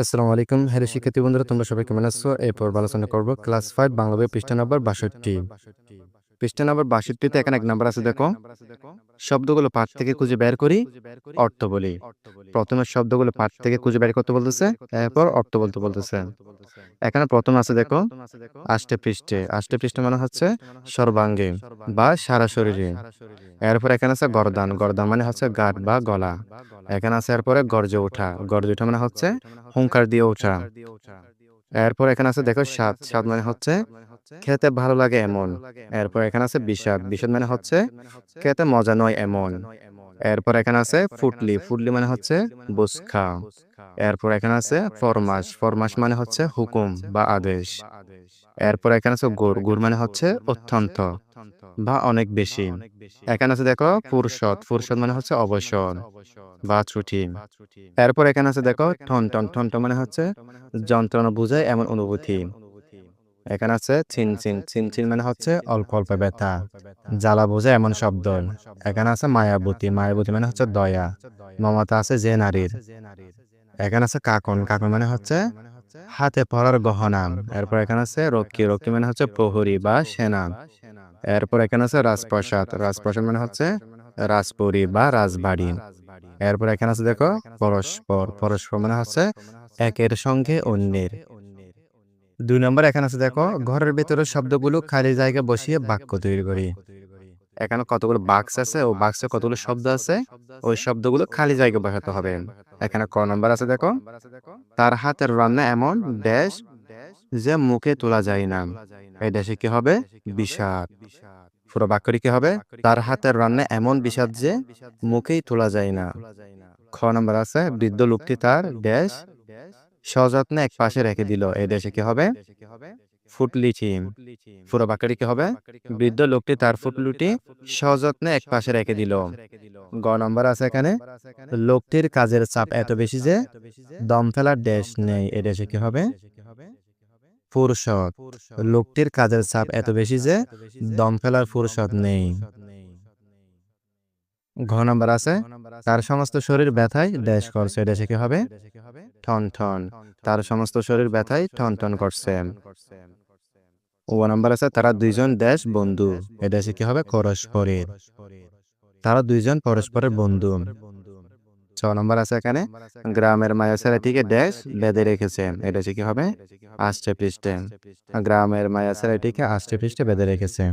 আসসালামু আলাইকুম। হ্যালো শিক্ষার্থী বন্ধুরা, তোমরা সবাই কেমন আছো? এরপর আলোচনা করব। ক্লাস ফাইভ বাংলা বই পৃষ্ঠা নম্বর বাষট্টি। পৃষ্ঠা নম্বর বাষট্টিতে এখানে এক নাম্বার আছে দেখো। শব্দগুলো পাঠ থেকে খুঁজে বের করি অর্থ বলি। প্রথমে শব্দগুলো পাঠ থেকে খুঁজে বের করতে বলতেছে এরপর অর্থ বলতে বলতেছে। এখানে প্রথম আছে দেখো আষ্টে পৃষ্ঠে। আষ্টে পৃষ্ঠে মানে হচ্ছে সর্বাঙ্গে বা সারা শরীরে। এরপর এখানে আছে গরদান। গরদান মানে হচ্ছে গাট বা গলা। এখানে আছে এরপরে গর্জে ওঠা। গর্জে ওঠা মানে হচ্ছে হুঙ্কার দিয়ে ওঠা। এরপর এখানে আছে দেখো স্বাদ স্বাদ মানে হচ্ছে খেতে ভালো লাগে এমন এরপর এখানে আছে বিষাদ বিষাদ মানে হচ্ছে খেতে মজা নয় এমন এরপর এখানে আছে ফুটলি ফুটলি মানে হচ্ছে বুসখা এরপর এখানে আছে ফরমাস ফরমাস মানে হচ্ছে হুকুম বা আদেশ এরপর এখানে আছে গুড় গুড় মানে হচ্ছে অত্যন্ত বা অনেক বেশি এখানে আছে দেখো ফুরসত ফুরসত মানে হচ্ছে অবসর বা ছুটি এরপর এখানে আছে দেখো ঠন টন ঠন টন মানে হচ্ছে যন্ত্রণা বুঝায় এমন অনুভূতি এখানে আছে চিন চিন চিন চিন মানে হচ্ছে অল্প অল্প ব্যথা। জ্বালা বোঝায় এমন শব্দ। এখানে আছে মায়াবতী মায়াবতী মানে হচ্ছে দয়া। মমতা আছে যে নারীর। এখানে আছে কাকন। কাকন মানে হচ্ছে হাতে পরার গহনা। এরপর এখানে আছে রক্ষী। রক্ষী মানে হচ্ছে প্রহরী বা সেনা। এরপর এখানে আছে রাজপ্রাসাদ। রাজপ্রসাদ মানে হচ্ছে রাজপুরী বা রাজবাড়ি। এরপর এখানে আছে দেখো পরস্পর। পরস্পর মানে হচ্ছে একের সঙ্গে অন্যের। দুই নম্বর এখানে আছে, দেখো, ঘরের ভেতরে শব্দগুলো খালি জায়গায় বসিয়ে বাক্য তৈরি করি। এখানে কতগুলো বাক্স আছে, ও বাক্সে কতগুলো শব্দ আছে, ওই শব্দগুলো খালি জায়গায় বসাতে হবে। এখানে ক নম্বর আছে, দেখো, তার হাতের রান্না এমন ড্যাশ যে মুখে তোলা যায় না। এই দেশে কি হবে? বিষাদ। পুরো বাক্যটি কি হবে? তার হাতের রান্না এমন বিষাদ যে মুখেই তোলা যায় না। খ নম্বর আছে, বৃদ্ধ লোকটি তার ড্যাশ সযত্নে এক পাশে রেখে দিল। এই দেশে কি হবে? ফুটলিটি পুরো কি হবে? বৃদ্ধ লোকটি তার ফুটলুটি সযত্নে এক পাশে রেখে দিল। গ নম্বর আছে এখানে। লোকটির কাজের চাপ এত বেশি যে দম ফেলার দেশ নেই। এ দেশে কি হবে? ফুরসত। লোকটির কাজের চাপ এত বেশি যে দম ফেলার ফুরসত নেই। ঘ নম্বর আছে। তার সমস্ত শরীর ব্যথায় দেশ করছে। দেশে কি হবে? ঠন ঠন। তার সমস্ত শরীর ব্যথায় ঠন ঠন করছে। ও নম্বর আছে, তারা দুইজন দেশ বন্ধু। এ দেশে কি হবে? পরস্পরের। তারা দুইজন পরস্পরের বন্ধু। ছ নম্বর আছে এখানে, গ্রামের মায়া ছেলেটিকে ড্যাশ বেঁধে রেখেছে। এটা কি হবে? আষ্টে পৃষ্ঠে। গ্রামের মায়া ছেলেটিকে আষ্টে পৃষ্ঠে বেঁধে রেখেছে।